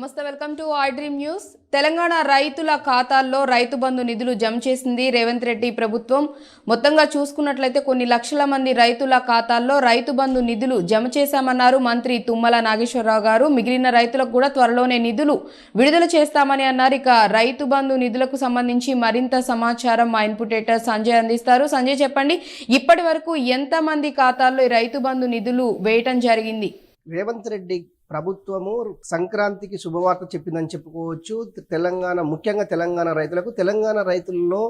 నమస్తే welcome to I dream news. Telangana రైతుల ఖాతాల్లో రైతు బంధు నిధులు జమ చేసింది రేవంత్ రెడ్డి ప్రభుత్వం. మొత్తంగా చూసుకున్నట్లయితే కొన్ని లక్షల మంది రైతుల ఖాతాల్లో రైతు బంధు నిధులు జమ చేశామన్నారు మంత్రి తుమ్మల నాగేశ్వరరావు గారు. మిగిలిన రైతులకు కూడా త్వరలోనే నిధులు విడుదల చేస్తామని అన్నారు. ఇక రైతు బంధు నిధులకు సంబంధించి మరింత సమాచారం మా ఇన్పుటేటర్ సంజయ్ అందిస్తారు. సంజయ్ చెప్పండి ఇప్పటి వరకు ఎంతమంది ఖాతాల్లో రైతు బంధు నిధులు వేయటం జరిగింది? రేవంత్ రెడ్డి ప్రభుత్వము సంక్రాంతికి శుభవార్త చెప్పిందని చెప్పుకోవచ్చు. తెలంగాణ ముఖ్యంగా తెలంగాణ రైతులకు. తెలంగాణ రైతుల్లో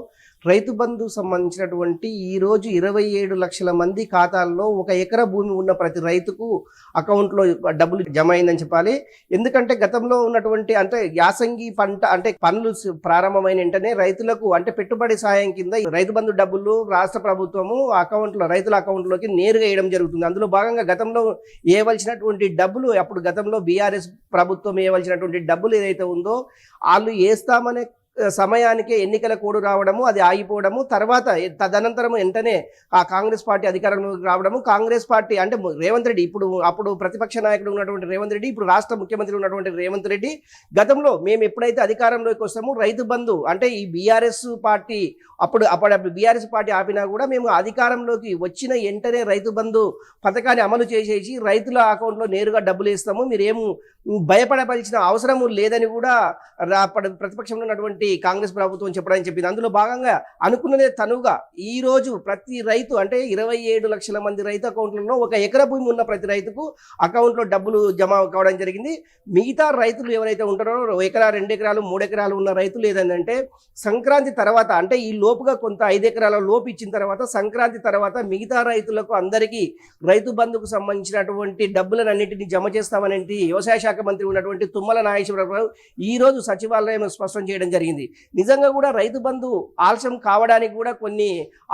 రైతు బంధు సంబంధించినటువంటి ఈరోజు ఇరవై ఏడు లక్షల మంది ఖాతాల్లో ఒక ఎకరా భూమి ఉన్న ప్రతి రైతుకు అకౌంట్లో డబ్బులు జమ అయిందని చెప్పాలి. ఎందుకంటే గతంలో ఉన్నటువంటి అంటే యాసంగి పంట అంటే పనులు ప్రారంభమైన వెంటనే రైతులకు అంటే పెట్టుబడి సాయం కింద రైతు బంధు డబ్బులు రాష్ట్ర ప్రభుత్వము అకౌంట్లో రైతుల అకౌంట్లోకి నేరుగా వేయడం జరుగుతుంది. అందులో భాగంగా గతంలో వేయవలసినటువంటి డబ్బులు అప్పుడు గతంలో బీఆర్ఎస్ ప్రభుత్వం ఏవలసినటువంటి డబ్బులు ఏదైతే ఉందో వాళ్ళు వేస్తామనే సమయానికి ఎన్నికల కోడు రావడము అది ఆగిపోవడము తర్వాత తదనంతరం వెంటనే ఆ కాంగ్రెస్ పార్టీ అధికారంలోకి రావడము కాంగ్రెస్ పార్టీ అంటే రేవంత్ రెడ్డి ఇప్పుడు అప్పుడు ప్రతిపక్ష నాయకుడు ఉన్నటువంటి రేవంత్ రెడ్డి ఇప్పుడు రాష్ట్ర ముఖ్యమంత్రి ఉన్నటువంటి రేవంత్ రెడ్డి గతంలో మేము ఎప్పుడైతే అధికారంలోకి వస్తామో రైతు బంధు అంటే ఈ బీఆర్ఎస్ పార్టీ అప్పుడు అప్పుడు బీఆర్ఎస్ పార్టీ ఆపినా కూడా మేము అధికారంలోకి వచ్చిన వెంటనే రైతు బంధు పథకాన్ని అమలు చేసేసి రైతుల అకౌంట్లో నేరుగా డబ్బులు ఇస్తాము మీరేము భయపడవలసిన అవసరము లేదని కూడా రా- అప్పటి ప్రతిపక్షంలో ఉన్నటువంటి కాంగ్రెస్ ప్రభుత్వం చెప్పడానికి చెప్పింది. అందులో భాగంగా అనుకున్నదే తనుగా ఈ రోజు ప్రతి రైతు అంటే ఇరవై ఏడు లక్షల మంది రైతు అకౌంట్లలో ఒక ఎకర భూమి ఉన్న ప్రతి రైతుకు అకౌంట్లో డబ్బులు జమ కావడం జరిగింది. మిగతా రైతులు ఎవరైతే ఉంటారో ఎకరా రెండు ఎకరాలు మూడు ఎకరాలు ఉన్న రైతులు ఏదంటే సంక్రాంతి తర్వాత అంటే ఈ లోపుగా కొంత ఐదు ఎకరాల లోపు ఇచ్చిన తర్వాత సంక్రాంతి తర్వాత మిగతా రైతులకు అందరికీ రైతు బంధుకు సంబంధించినటువంటి డబ్బులన్నింటినీ జమ చేస్తామనేది వ్యవసాయ శాఖ మంత్రి ఉన్నటువంటి తుమ్మల నాగేశ్వరరావు ఈ రోజు సచివాలయం స్పష్టం చేయడం జరిగింది. నిజంగా కూడా రైతు బంధు ఆలస్యం కావడానికి కూడా కొన్ని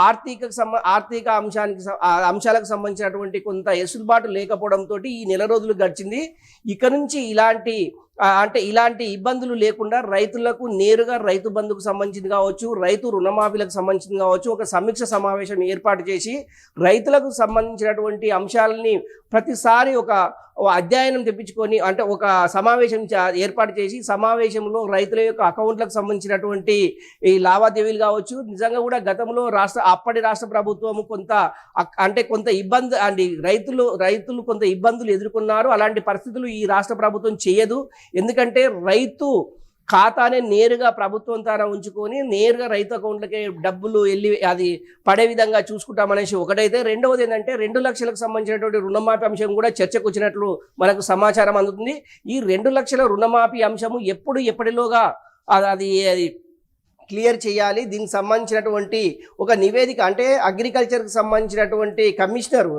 ఆర్థిక సంబ ఆర్థిక అంశానికి అంశాలకు సంబంధించినటువంటి కొంత ఎసులుబాటు లేకపోవడంతో ఈ నెల రోజులు గడిచింది. ఇక నుంచి ఇలాంటి అంటే ఇలాంటి ఇబ్బందులు లేకుండా రైతులకు నేరుగా రైతు బంధుకు సంబంధించింది కావచ్చు రైతు రుణమాఫీలకు సంబంధించింది కావచ్చు ఒక సమీక్ష సమావేశం ఏర్పాటు చేసి రైతులకు సంబంధించినటువంటి అంశాలని ప్రతిసారి ఒక అధ్యయనం తెప్పించుకొని అంటే ఒక సమావేశం ఏర్పాటు చేసి సమావేశంలో రైతుల యొక్క అకౌంట్లకు సంబంధించినటువంటి ఈ లావాదేవీలు కావచ్చు నిజంగా కూడా గతంలో రాష్ట్ర అప్పటి రాష్ట్ర ప్రభుత్వము కొంత అంటే కొంత ఇబ్బంది అండి రైతులు రైతులు కొంత ఇబ్బందులు ఎదుర్కొన్నారు అలాంటి పరిస్థితులు ఈ రాష్ట్ర ప్రభుత్వం చేయదు. ఎందుకంటే రైతు ఖాతానే నేరుగా ప్రభుత్వం తన ఉంచుకొని నేరుగా రైతు అకౌంట్లకే డబ్బులు వెళ్ళి అది పడే విధంగా చూసుకుంటామనేసి ఒకటైతే. రెండవది ఏంటంటే రెండు లక్షలకు సంబంధించినటువంటి రుణమాఫీ అంశం కూడా చర్చకు వచ్చినట్లు మనకు సమాచారం అందుతుంది. ఈ రెండు లక్షల రుణమాఫీ అంశము ఎప్పుడు ఎప్పటిలోగా అది- అది అది క్లియర్ చేయాలి. దీనికి సంబంధించినటువంటి ఒక నివేదిక అంటే అగ్రికల్చర్కి సంబంధించినటువంటి కమిషనరు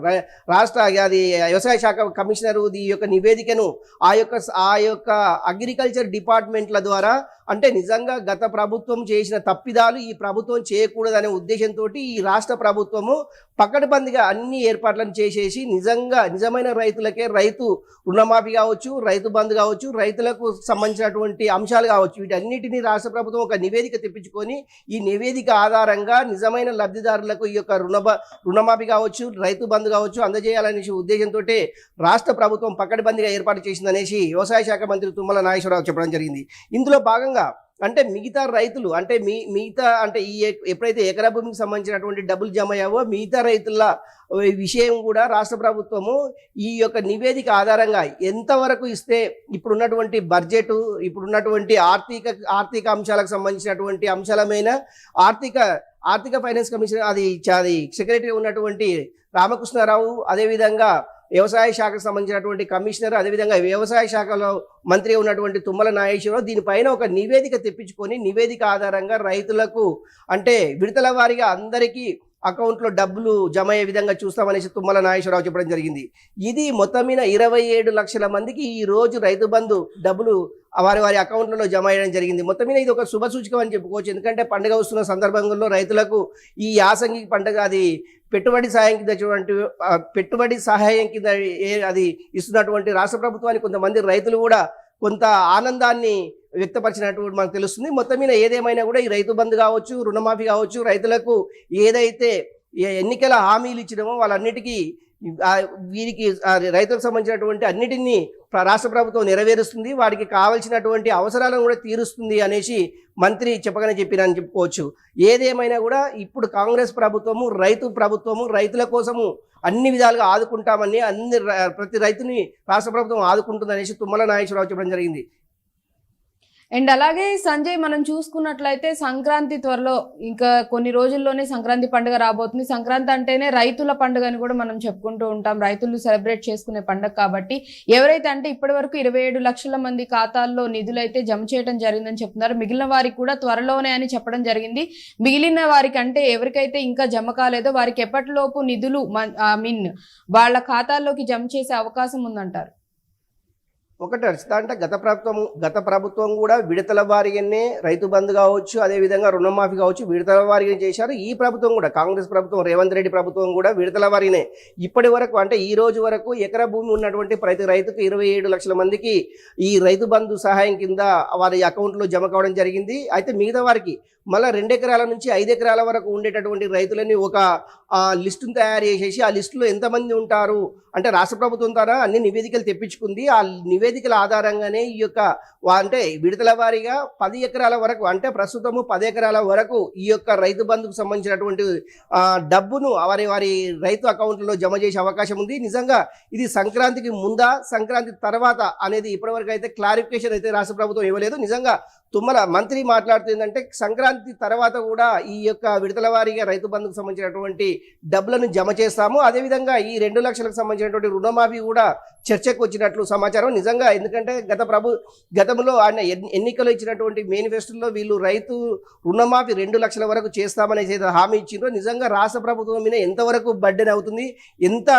రాష్ట్ర అది వ్యవసాయ శాఖ కమిషనరు ఈ యొక్క నివేదికను ఆ యొక్క ఆ యొక్క అగ్రికల్చర్ డిపార్ట్మెంట్ల ద్వారా అంటే నిజంగా గత ప్రభుత్వం చేసిన తప్పిదాలు ఈ ప్రభుత్వం చేయకూడదనే ఉద్దేశంతో ఈ రాష్ట్ర ప్రభుత్వము పకడ్బందీగా అన్ని ఏర్పాట్లను చేసేసి నిజంగా నిజమైన రైతులకే రైతు రుణమాఫీ కావచ్చు రైతు బంధు కావచ్చు రైతులకు సంబంధించినటువంటి అంశాలు కావచ్చు వీటన్నిటిని రాష్ట్ర ప్రభుత్వం ఒక నివేదిక తెప్పించుకొని ఈ నివేదిక ఆధారంగా నిజమైన లబ్ధిదారులకు ఈ యొక్క రుణ రుణమాఫీ కావచ్చు రైతు బంధు కావచ్చు అందజేయాలనే ఉద్దేశంతో రాష్ట్ర ప్రభుత్వం పకడ్బందీగా ఏర్పాటు చేసిందనేసి వ్యవసాయ శాఖ మంత్రి తుమ్మల నాగేశ్వరరావు చెప్పడం జరిగింది. ఇందులో భాగంగా అంటే మిగతా రైతులు అంటే మీ మిగతా అంటే ఈ ఎప్పుడైతే ఎకరా భూమికి సంబంధించినటువంటి డబ్బులు జమ అయ్యావో మిగతా రైతుల విషయం కూడా రాష్ట్ర ప్రభుత్వము ఈ యొక్క నివేదిక ఆధారంగా ఎంతవరకు ఇస్తే ఇప్పుడున్నటువంటి బడ్జెట్ ఇప్పుడున్నటువంటి ఆర్థిక ఆర్థిక అంశాలకు సంబంధించినటువంటి అంశాలమైన ఆర్థిక ఆర్థిక ఫైనాన్స్ కమిషన్ అది అది సెక్రటరీ ఉన్నటువంటి రామకృష్ణారావు అదేవిధంగా వ్యవసాయ శాఖకు సంబంధించినటువంటి కమిషనర్ అదేవిధంగా వ్యవసాయ శాఖలో మంత్రి ఉన్నటువంటి తుమ్మల నాగేశ్వరరావు దీనిపైన ఒక నివేదిక తెప్పించుకొని నివేదిక ఆధారంగా రైతులకు అంటే విడతల వారీగా అందరికీ అకౌంట్లో డబ్బులు జమ అయ్యే విధంగా చూస్తామనేసి తుమ్మల నాగేశ్వరరావు చెప్పడం జరిగింది. ఇది మొత్తం మీద ఇరవై ఏడు లక్షల మందికి ఈ రోజు రైతు బంధు డబ్బులు వారి వారి అకౌంట్లలో జమ అయ్యడం జరిగింది. మొత్తం మీద ఇది ఒక శుభ సూచకం అని చెప్పుకోవచ్చు. ఎందుకంటే పండుగ వస్తున్న సందర్భంలో రైతులకు ఈ యాసంగి పండుగ అది పెట్టుబడి సహాయం కింద పెట్టుబడి సహాయం కింద అది ఇస్తున్నటువంటి రాష్ట్ర ప్రభుత్వానికి కొంతమంది రైతులు కూడా కొంత ఆనందాన్ని వ్యక్తపరిచినట్టు మనకు తెలుస్తుంది. మొత్తం మీద ఏదేమైనా కూడా ఈ రైతు బంధు కావచ్చు రుణమాఫీ కావచ్చు రైతులకు ఏదైతే ఏ ఎన్నికల హామీలు ఇచ్చినామో వాళ్ళన్నిటికీ వీరికి రైతులకు సంబంధించినటువంటి అన్నిటినీ రాష్ట్ర ప్రభుత్వం నెరవేరుస్తుంది. వారికి కావాల్సినటువంటి అవసరాలను కూడా తీరుస్తుంది అనేసి మంత్రి చెప్పగానే చెప్పినని చెప్పుకోవచ్చు. ఏదేమైనా కూడా ఇప్పుడు కాంగ్రెస్ ప్రభుత్వము రైతు ప్రభుత్వము రైతుల కోసము అన్ని విధాలుగా ఆదుకుంటామని అన్ని ప్రతి రైతుని రాష్ట్ర ప్రభుత్వం ఆదుకుంటుందనేసి తుమ్మల నాగేశ్వరరావు చెప్పడం జరిగింది. అండ్ అలాగే సంజయ్ మనం చూసుకున్నట్లయితే సంక్రాంతి త్వరలో ఇంకా కొన్ని రోజుల్లోనే సంక్రాంతి పండుగ రాబోతుంది. సంక్రాంతి అంటేనే రైతుల పండుగ అని కూడా మనం చెప్పుకుంటూ ఉంటాం. రైతులు సెలబ్రేట్ చేసుకునే పండుగ కాబట్టి ఎవరైతే అంటే ఇప్పటి వరకు ఇరవై ఏడు లక్షల మంది ఖాతాల్లో నిధులు అయితే జమ చేయడం జరిగిందని చెప్తున్నారు. మిగిలిన వారికి కూడా త్వరలోనే అని చెప్పడం జరిగింది. మిగిలిన వారికి అంటే ఎవరికైతే ఇంకా జమ కాలేదో వారికి ఎప్పటిలోపు నిధులు ఐ మీన్ వాళ్ళ ఖాతాల్లోకి జమ చేసే అవకాశం ఉందంటారు. ఒకటి రచిత అంటే గత ప్రభుత్వం గత ప్రభుత్వం కూడా విడతల వారిగానే రైతు బంధు కావచ్చు అదేవిధంగా రుణమాఫీ కావచ్చు విడతల వారిగా చేశారు. ఈ ప్రభుత్వం కూడా కాంగ్రెస్ ప్రభుత్వం రేవంత్ రెడ్డి ప్రభుత్వం కూడా విడతల వారినే ఇప్పటి వరకు అంటే ఈ రోజు వరకు ఎకరా భూమి ఉన్నటువంటి ప్రతి రైతుకు ఇరవై ఏడు లక్షల మందికి ఈ రైతు బంధు సహాయం కింద వారి అకౌంట్లో జమ కావడం జరిగింది. అయితే మిగతా వారికి మళ్ళీ రెండు ఎకరాల నుంచి ఐదు ఎకరాల వరకు ఉండేటటువంటి రైతులని ఒక ఆ, లిస్టును తయారు చేసేసి ఆ లిస్టులో ఎంతమంది ఉంటారు? అంటే రాష్ట్ర ప్రభుత్వం ద్వారా అన్ని నివేదికలు తెప్పించుకుంది. ఆ నివేదికల ఆధారంగానే ఈ యొక్క అంటే విడతల వారీగా పది ఎకరాల వరకు అంటే ప్రస్తుతము పది ఎకరాల వరకు ఈ యొక్క రైతు బంధుకు సంబంధించినటువంటి డబ్బును వారి వారి రైతు అకౌంట్లో జమ చేసే అవకాశం ఉంది. నిజంగా ఇది సంక్రాంతికి ముందా సంక్రాంతి తర్వాత అనేది ఇప్పటివరకు అయితే క్లారిఫికేషన్ అయితే రాష్ట్ర ప్రభుత్వం ఇవ్వలేదు. నిజంగా తుమ్మల మంత్రి మాట్లాడుతుందంటే సంక్రాంతి తర్వాత కూడా ఈ యొక్క విడతల వారీగా రైతు బంధుకు సంబంధించినటువంటి డబ్బులను జమ చేస్తాము. అదేవిధంగా ఈ రెండు లక్షలకు సంబంధించినటువంటి రుణమాఫీ కూడా చర్చకు వచ్చినట్లు సమాచారం నిజంగా. ఎందుకంటే గత ప్రభు గతంలో ఆయన ఎన్నికలు ఇచ్చినటువంటి మేనిఫెస్టోలో వీళ్ళు రైతు రుణమాఫీ రెండు లక్షల వరకు చేస్తామనేసి హామీ ఇచ్చిందో నిజంగా రాష్ట్ర ప్రభుత్వం మీద ఎంతవరకు బడ్డెన్ అవుతుంది ఎంత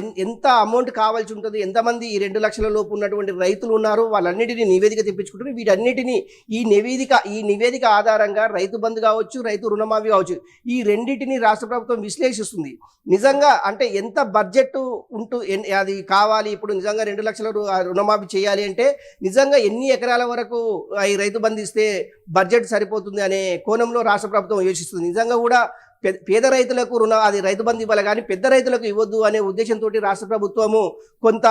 ఎంత అమౌంట్ కావాల్సి ఉంటుంది ఎంతమంది ఈ రెండు లక్షల లోపు ఉన్నటువంటి రైతులు ఉన్నారు వాళ్ళన్నిటిని నివేదిక తెప్పించుకుంటారు వీటన్నిటిని ఈ నివేదిక ఈ నివేదిక ఆధారంగా రైతు బంధు కావచ్చు రైతు రుణమాఫీ కావచ్చు ఈ రెండింటిని రాష్ట్ర ప్రభుత్వం విశ్లేషిస్తుంది. నిజంగా అంటే ఎంత బడ్జెట్ ఉంటూ అది కావాలి ఇప్పుడు నిజంగా రెండు లక్షల రుణమాఫీ చేయాలి అంటే నిజంగా ఎన్ని ఎకరాల వరకు ఈ రైతు బంధు ఇస్తే బడ్జెట్ సరిపోతుంది అనే కోణంలో రాష్ట్ర ప్రభుత్వం యోచిస్తుంది నిజంగా కూడా పేద రైతులకు రుణ అది రైతు బంధు ఇవ్వాలి కానీ పెద్ద రైతులకు ఇవ్వద్దు అనే ఉద్దేశంతో రాష్ట్ర ప్రభుత్వము కొంత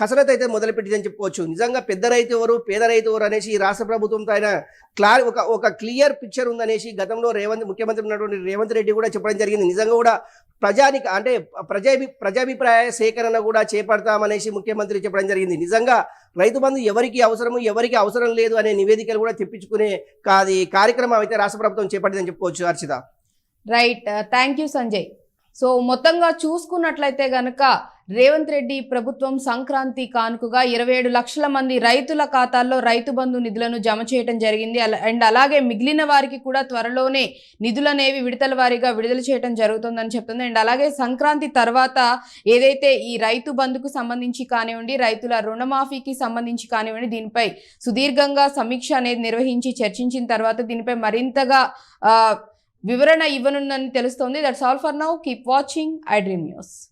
కసరత్ అయితే మొదలుపెట్టిందని చెప్పుకోవచ్చు. నిజంగా పెద్ద రైతు ఎవరు పేద రైతు ఎవరు అనేసి ఈ రాష్ట్ర ప్రభుత్వంతో ఆయన క్లారి ఒక ఒక క్లియర్ పిక్చర్ ఉందనేసి గతంలో రేవంత్ ముఖ్యమంత్రి ఉన్నటువంటి రేవంత్ రెడ్డి కూడా చెప్పడం జరిగింది. నిజంగా కూడా ప్రజానిక అంటే ప్రజాభి ప్రజాభిప్రాయ సేకరణ కూడా చేపడతామనేసి ముఖ్యమంత్రి చెప్పడం జరిగింది. నిజంగా రైతు బంధు ఎవరికి అవసరము ఎవరికి అవసరం లేదు అనే నివేదికలు కూడా తెప్పించుకునే కాది కార్యక్రమం అయితే రాష్ట్ర ప్రభుత్వం చేపట్టిందని చెప్పుకోవచ్చు Archita right thank you Sanjay so మొత్తంగా చూసుకున్నట్లయితే గనక రేవంత్ రెడ్డి ప్రభుత్వం సంక్రాంతి కానుకగా ఇరవై ఏడు లక్షల మంది రైతుల ఖాతాల్లో రైతు బంధు నిధులను జమ చేయడం జరిగింది. అండ్ అలాగే మిగిలిన వారికి కూడా త్వరలోనే నిధులు అనేవి విడతల వారీగా విడుదల చేయడం జరుగుతుందని చెప్తుంది. అండ్ అలాగే సంక్రాంతి తర్వాత ఏదైతే ఈ రైతు బంధుకు సంబంధించి కానివ్వండి రైతుల రుణమాఫీకి సంబంధించి కానివ్వండి దీనిపై సుదీర్ఘంగా సమీక్ష అనేది నిర్వహించి చర్చించిన తర్వాత దీనిపై మరింతగా వివరణ ఇవ్వనుందని తెలుస్తోంది. That's all for now keep watching I dream news